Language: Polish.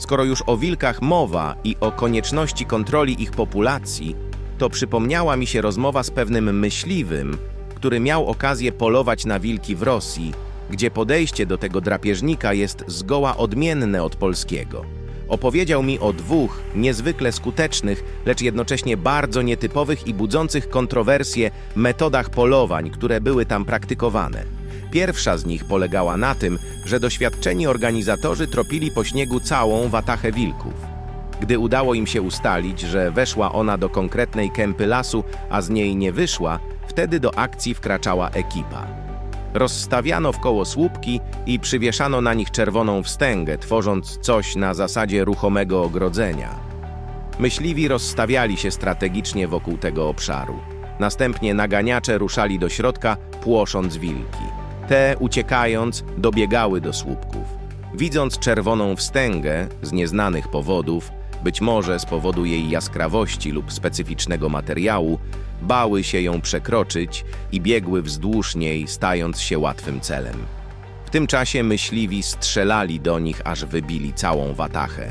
Skoro już o wilkach mowa i o konieczności kontroli ich populacji, to przypomniała mi się rozmowa z pewnym myśliwym, który miał okazję polować na wilki w Rosji, gdzie podejście do tego drapieżnika jest zgoła odmienne od polskiego. Opowiedział mi o dwóch niezwykle skutecznych, lecz jednocześnie bardzo nietypowych i budzących kontrowersje metodach polowań, które były tam praktykowane. Pierwsza z nich polegała na tym, że doświadczeni organizatorzy tropili po śniegu całą watachę wilków. Gdy udało im się ustalić, że weszła ona do konkretnej kępy lasu, a z niej nie wyszła, wtedy do akcji wkraczała ekipa. Rozstawiano wkoło słupki i przywieszano na nich czerwoną wstęgę, tworząc coś na zasadzie ruchomego ogrodzenia. Myśliwi rozstawiali się strategicznie wokół tego obszaru. Następnie naganiacze ruszali do środka, płosząc wilki. Te, uciekając, dobiegały do słupków. Widząc czerwoną wstęgę z nieznanych powodów, być może z powodu jej jaskrawości lub specyficznego materiału, bały się ją przekroczyć i biegły wzdłuż niej, stając się łatwym celem. W tym czasie myśliwi strzelali do nich, aż wybili całą watachę.